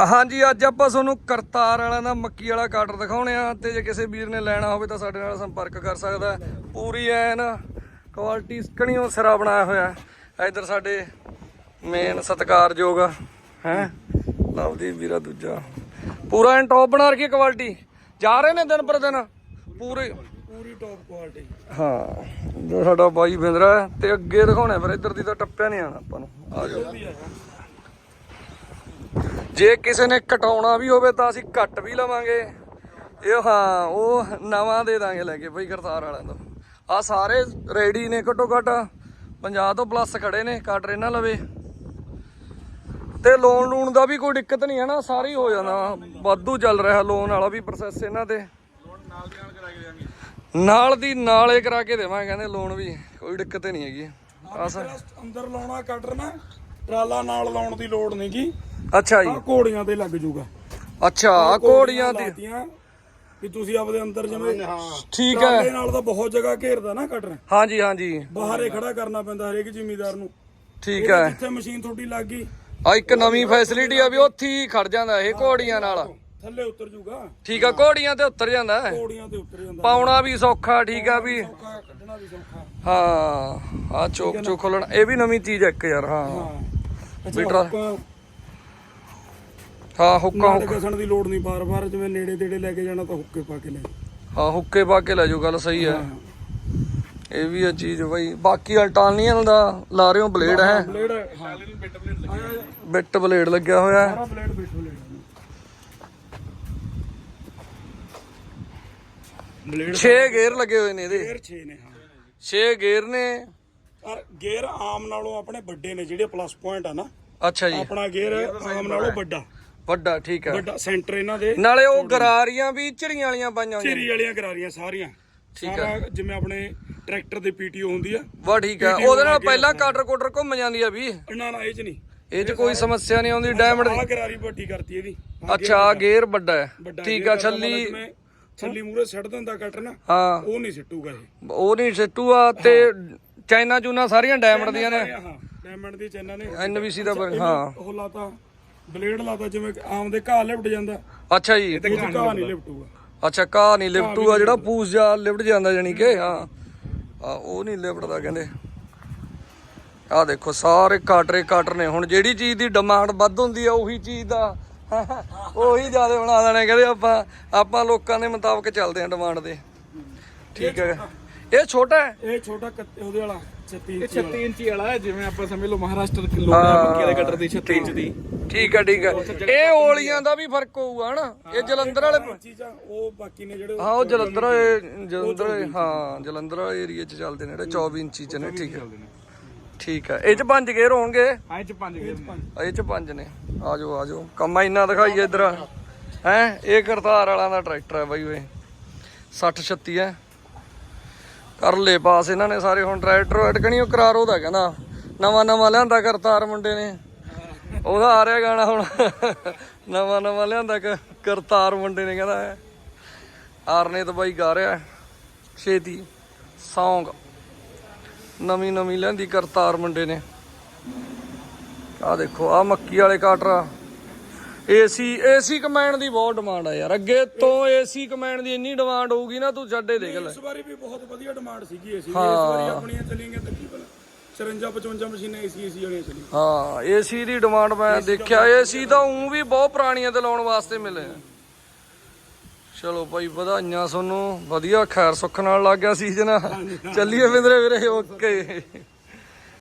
ਹਾਂਜੀ ਅੱਜ ਆਪਾਂ ਤੁਹਾਨੂੰ ਕਰਤਾਰ ਵਾਲਾ ਦਾ ਮੱਕੀ ਵਾਲਾ ਕਾਟਰ ਦਿਖਾਉਣੇ ਆ ਤੇ ਜੇ ਕਿਸੇ ਵੀਰ ਨੇ ਲੈਣਾ ਹੋਵੇ ਤਾਂ ਸਾਡੇ ਨਾਲ ਸੰਪਰਕ ਕਰ ਸਕਦਾ। ਪੂਰੀ ਐਨ ਕੁਆਲਿਟੀ ਸਕਣੀਓ ਸਿਰਾ ਬਣਾਇਆ ਹੋਇਆ। ਇੱਧਰ ਸਾਡੇ ਮੇਨ ਸਤਿਕਾਰਯੋਗ ਹੈ। ਲਵਦੀ ਵੀਰਾ ਦੂਜਾ। ਪੂਰਾ ਐਨ ਟੌਪ ਬਣਾ ਰਖੀ ਕੁਆਲਿਟੀ ਜਾ ਰਹੇ ਨੇ ਦਿਨ ਪਰ ਦਿਨ। ਪੂਰੇ ਪੂਰੀ ਟੌਪ ਕੁਆਲਿਟੀ ਹਾਂ ਜੋ ਸਾਡਾ ਬਾਈ ਬਿੰਦਰਾ ਤੇ ਅੱਗੇ ਦਿਖਾਉਣੇ ਫਿਰ। ਇੱਧਰ ਦੀ ਤਾਂ ਟੱਪਿਆ ਨਹੀਂ ਆਣਾ ਆਪਾਂ ਨੂੰ। ਆ ਜਾਓ। ਜੇ ਕਿਸੇ ਨੇ ਕਟਾਉਣਾ ਵੀ ਹੋਵੇ ਤਾਂ ਅਸੀਂ ਕੱਟ ਵੀ ਲਵਾਂਗੇ। ਇਹ ਹਾਂ ਉਹ ਨਵਾਂ ਦੇ ਦਾਂਗੇ ਲੈ ਕੇ ਬਈ ਕਰਤਾਰ ਵਾਲਿਆਂ ਤੋਂ। ਆ ਸਾਰੇ ਰੈਡੀ ਨੇ ਘੱਟੋ ਘੱਟ 50 ਤੋਂ ਪਲੱਸ ਖੜੇ ਨੇ ਕੱਟ ਇਹਨਾਂ ਲਵੇ। ਤੇ ਲੋਨ ਲੂਣ ਦਾ ਵੀ ਕੋਈ ਦਿੱਕਤ ਨਹੀਂ ਹੈ ਨਾ ਸਾਰੀ ਹੋ ਜਾਂਦਾ। ਵਾਧੂ ਚੱਲ ਰਿਹਾ ਲੋਨ ਵਾਲਾ ਵੀ ਪ੍ਰੋਸੈਸ ਇਹਨਾਂ ਤੇ। ਨਾਲ ਦੀ ਨਾਲੇ ਕਰਾ ਕੇ ਦੇਵਾਂਗੇ ਕਹਿੰਦੇ ਲੋਨ ਵੀ ਕੋਈ ਦਿੱਕਤ ਨਹੀਂ ਹੈਗੀ। ਆਸ ਅੰਦਰ ਲਾਉਣਾ ਕਟਰ ਨਾ ਟਰਾਲਾ ਨਾਲ ਲਾਉਣ ਦੀ ਲੋੜ ਨਹੀਂਗੀ ਅੱਛਾ ਜੀ। ਆ ਘੋੜੀਆਂ ਤੇ ਲੱਗ ਜਾਊਗਾ ਅੱਛਾ ਆਹ ਘੋੜੀਆਂ ਦੀ ਲਾਤੀਆਂ ਵੀ ਤੁਸੀਂ ਆਪਦੇ ਅੰਦਰ ਜਿਵੇਂ ਠੀਕ ਟਰਾਲੇ ਹੈ ਨਾਲ ਤਾਂ ਬਹੁਤ ਜਗ੍ਹਾ ਘੇਰਦਾ ਨਾ ਕਟਰ ਹਾਂਜੀ ਹਾਂਜੀ। ਬਾਹਰੇ ਖੜਾ ਕਰਨਾ ਪੈਂਦਾ ਹਰੇਕ ਜ਼ਿਮੀਦਾਰ ਨੂੰ। ਠੀਕ ਹੈ। ਜਿੱਥੇ ਮਸ਼ੀਨ ਤੁਹਾਡੀ ਲੱਗ ਗਈ ਆ ਇੱਕ ਨਵੀਂ ਫੈਸਿਲਿਟੀ ਆ ਵੀ ਉੱਥੇ ਹੀ ਖੜ ਜਾਂਦਾ ਇਹ ਘੋੜੀਆਂ ਨਾਲ। ਥੱਲੇ ਉਤਰ ਜਾਊਗਾ ਠੀਕ ਆ ਘੋੜੀਆਂ ਤੇ ਉੱਤਰ ਜਾਂਦਾ ਹੈ। ਘੋੜੀਆਂ ਤੇ ਉਤਰ ਜਾਂਦਾ। ਪਾਉਣਾ ਵੀ ਸੌਖਾ ਠੀਕ ਆ ਵੀ ਸੌਖਾ ਕੱਢਣਾ ਵੀ ਸੌਖਾ। ਹਾਂ ਆ ਚੋਕ ਚੋਕ ਖੋਲਣ ਇਹ ਵੀ ਨਵੀਂ ਚੀਜ਼ ਆ ਇੱਕ ਯਾਰ ਹਾਂ। ਹਾਂ ਅੱਛਾ ਵੀ ਟਰਾ- ਹੁੱਕਾਂ ਹਾਂ ਹੁੱਕਾ ਨਾਲ ਘਸਣ ਦੀ ਲੋੜ ਨਹੀਂ ਬਾਰ-ਬਾਰ ਜਿਵੇਂ ਨੇੜੇ ਤੇੜੇ ਲੈ ਕੇ ਜਾਣਾ ਤਾਂ ਹੁੱਕੇ ਪਾ ਕੇ ਲੈ ਹਾਂ ਹੁੱਕੇ ਪਾ ਕੇ ਲੈ ਜਾਓ ਗੱਲ ਸਹੀ ਹੈ। ਇਹ ਵੀ ਆ ਚੀਜ਼ ਬਈ। ਬਾਕੀ ਅਲਟਾਨੀਅਨ ਦਾ ਲਾ ਰਹੇ ਹੋ ਬਲੇਡ ਹੈ? ਬਲੇਡ ਹਾਂ ਬਿੱਟ ਬਲੇਡ ਲੱਗਿਆ ਬਿੱਟ ਬਲੇਡ ਲੱਗਿਆ ਹੋਇਆ ਹੈ। ਸਾਰਾ blade bit blade. Blade 6 gear ਲੱਗੇ ਹੋਏ ਨੇ ਇਹਦੇ। ਗੇਅਰ 6 ਨੇ ਹਾਂ। 6 ਗੇਅਰ ਨੇ। ਪਰ ਗੇਅਰ ਆਮ ਨਾਲੋਂ ਆਪਣੇ ਵੱਡੇ ਨੇ ਜਿਹੜੇ ਪਲੱਸ ਪੁਆਇੰਟ ਆ ਨਾ। ਅੱਛਾ ਜੀ। ਆਪਣਾ ਗੇਅਰ ਆਮ ਨਾਲੋਂ ਵੱਡਾ। ਵੱਡਾ ਠੀਕ ਹੈ ਵੱਡਾ ਸੈਂਟਰ ਇਹਨਾਂ ਦੇ ਨਾਲੇ ਉਹ ਗਰਾਰੀਆਂ ਵੀ ਝਰੀਆਂ ਵਾਲੀਆਂ ਪਾਈਆਂ ਹੋਈਆਂ ਚਿਰੀ ਵਾਲੀਆਂ ਕਰਾਰੀਆਂ ਸਾਰੀਆਂ। ਸਾਰਾ ਜਿਵੇਂ ਆਪਣੇ ਟਰੈਕਟਰ ਦੇ ਪੀਟੀਓ ਹੁੰਦੀ ਆ। ਵਾ ਠੀਕ ਹੈ ਉਹਦੇ ਨਾਲ ਪਹਿਲਾਂ ਕਾਟਰ ਕੋਟਰ ਘੁੰਮ ਜਾਂਦੀ ਆ ਵੀ। ਨਾ ਨਾ ਇਹ ਚ ਨਹੀਂ। ਇਹ 'ਚ ਕੋਈ ਸਮੱਸਿਆ ਨਹੀਂ ਆਉਂਦੀ ਡਾਇਮੰਡ ਆਹ ਕਰਾਰੀ ਵੱਡੀ ਕਰਤੀ ਇਹਦੀ। ਅੱਛਾ ਗੇਅਰ ਵੱਡਾ। ਹੈ। ਠੀਕ ਆ ਛੱਲੀ ਛੱਲੀ ਮੂਰੇ ਛੱਡ ਦਿੰਦਾ ਕਟਰ ਨਾ ਹਾਂ। ਉਹ ਨਹੀਂ ਸਿੱਟੂਗਾ ਇਹ। ਉਹ ਨਹੀਂ ਸਿੱਟੂ ਆ ਤੇ ਚਾਈਨਾ ਚੂਨਾ ਸਾਰੀਆਂ ਡਾਇਮੰਡ ਦੀਆਂ ਨੇ। ਹਾਂ ਡਾਇਮੰਡ ਦੀ ਚੈਨਾਂ ਨੇ। ਐਨਬੀਸੀ ਦਾ ਪਰ- ਹਾਂ। ਉਹ ਲਾਤਾ ਬਲੇਡ ਲਾਤਾ ਜਿਵੇਂ ਆਮ ਦੇ ਘਾਹ ਲਿਪਟ ਜਾਂਦਾ। ਅੱਛਾ ਜੀ। 'ਚ ਘਾਹ ਨਹੀਂ ਲਿਪਟੂਗਾ। ਅੱਛਾ ਕਾ ਨਹੀਂ ਲਿਫਟੂ ਆ ਜਿਹੜਾ ਪੂਸ ਜਾ ਲਿਫਟ ਜਾਂਦਾ ਜਾਨੀ ਕਿ ਹਾਂ। ਆ ਉਹ ਨਹੀਂ ਲਿਫਟਦਾ ਕਹਿੰਦੇ। ਆ ਦੇਖੋ ਸਾਰੇ ਕਾਟਰੇ ਕਾਟਰ ਨੇ। ਹੁਣ ਜਿਹੜੀ ਚੀਜ਼ ਦੀ ਡਿਮਾਂਡ ਵੱਧ ਹੁੰਦੀ ਆ ਉਹੀ ਚੀਜ਼ ਦਾ ਉਹੀ ਜ਼ਿਆਦਾ ਬਣਾ ਦੇਣੇ ਕਹਿੰਦੇ ਆਪਾਂ ਆਪਾਂ ਲੋਕਾਂ ਦੇ ਮੁਤਾਬਕ ਚੱਲਦੇ ਆ ਡਿਮਾਂਡ ਦੇ। ਠੀਕ ਹੈ। ਇਹ ਛੋਟਾ ਹੈ? ਇਹ ਛੋਟਾ ਕੱਤੇ ਉਹਦੇ ਵਾਲਾ 36 ਇਹ 36 ਇੰਚੀ ਵਾਲਾ ਹੈ ਜਿਵੇਂ ਆਪਾਂ ਸਮਝ ਲਓ ਮਹਾਰਾਸ਼ਟਰ ਕਿਲੋ ਮੱਕੀ ਵਾਲੇ ਕਟਰ ਦੀ 36 ਇੰਚ ਦੀ। ਠੀਕ ਹੈ ਠੀਕ ਹੈ। ਇਹ ਓਲੀਆਂ ਦਾ ਵੀ ਫ਼ਰਕ ਹੋਊਗਾ ਹਨਾ? ਇਹ ਜਲੰਧਰ ਵਾਲੇ ਚੀਜ਼ਾਂ ਉਹ ਬਾਕੀ ਨੇ ਜਿਹੜੇ ਹਾਂ ਉਹ ਜਲੰਧਰ ਵਾਲੇ- ਜਲੰਧਰ ਵਾਲੇ- ਹਾਂ ਜਲੰਧਰ ਵਾਲੇ ਏਰੀਆ 'ਚ ਚੱਲਦੇ ਨੇ ਜਿਹੜੇ 24 ਇੰਚੀ 'ਚ ਨੇ ਠੀਕ ਹੈ। ਠੀਕ ਹੈ। ਇਹ 'ਚ ਪੰਜ ਗੇਅਰ ਹੋਣਗੇ? ਹਾਂ ਇਹ ਚ ਪੰਜ ਗੇਅਰ ਨੇ। ਇਹ 'ਚ ਪੰਜ ਨੇ। ਆ ਜਾਓ ਆ ਜਾਓ ਕੰਮਾ ਇੰਨਾ ਦਿਖਾਈਏ ਇਧਰ। ਹੈ ਇਹ ਕਰਤਾਰ ਵਾਲਾ ਦਾ ਟਰੈਕਟਰ ਹੈ ਬਾਈ ਓਏ। 60 36 ਹੈ। ਕਰ ਲੈ ਪਾਸ ਇਹਨਾਂ ਨੇ ਸਾਰੇ ਹੁਣ ਟਰੈਕਟਰ ਅਟਕਣੀ ਉਹ ਕਰਾਰੋ ਦਾ ਕਹਿੰਦਾ, ਨਵਾਂ ਨਵਾਂ ਲਿਆਂਦਾ ਕਰਤਾਰ ਮੁੰਡੇ ਨੇ। ਉਹਦਾ ਆ ਰਿਹਾ ਗਾਣਾ ਹੁਣ। ਨਵਾਂ ਨਵਾਂ ਲਿਆਂਦਾ ਕ- ਕਰਤਾਰ ਮੁੰਡੇ ਨੇ ਕਹਿੰਦਾ ਆਰਨੇ ਤਾਂ ਬਾਈ ਗਾ ਰਿਹਾ ਛੇਤੀ। ਸੌਂਗ। ਨਵੀਂ ਨਵੀਂ ਲੈਂਦੀ ਕਰਤਾਰ ਮੁੰਡੇ ਨੇ। ਆ ਦੇਖੋ ਆ ਮੱਕੀ ਵਾਲੇ ਕਾਟਰਾ। ਏਸੀ ਏਸੀ ਕਮੈਂਡ ਦੀ ਬਹੁਤ ਡਿਮਾਂਡ ਆ ਯਾਰ। ਅੱਗੇ ਤੋਂ ਏਸੀ ਕਮੈਂਡ ਦੀ ਇੰਨੀ ਡਿਮਾਂਡ ਹੋਊਗੀ ਨਾ ਤੂੰ ਛੱਡੇ ਦੇਖ ਲੈ। ਇਸ ਵਾਰੀ ਵੀ ਬਹੁਤ ਵਧੀਆ ਡਿਮਾਂਡ ਸੀਗੀ ਏਸੀ ਦੀ। ਇਸ ਵਾਰੀ ਆਪਣੀਆਂ ਚੱਲੀਆਂ ਤਕਰੀਬਨ 54 55 ਮਸ਼ੀਨਾਂ ਏਸੀ ਏਸੀ ਵਾਲੀਆਂ ਚੱਲੀਆਂ। ਹਾਂ ਏਸੀ ਦੀ ਡਿਮਾਂਡ ਮੈਂ ਦੇਖਿਆ। ਏਸੀ ਤਾਂ ਉਂ ਵੀ ਬਹੁਤ ਪੁਰਾਣੀਆਂ ਤੇ ਲਾਉਣ ਵਾਸਤੇ ਮਿਲੇ ਆ। ਚਲੋ ਭਾਈ ਵਧਾਈਆਂ ਤੁਹਾਨੂੰ। ਵਧੀਆ ਖੈਰ ਸੁੱਖ ਨਾਲ ਲੱਗ ਗਿਆ ਸੀਜ਼ਨ ਚੱਲੀਏ ਫਿੰਦਰੇ ਵੀਰੇ ਓਕੇ।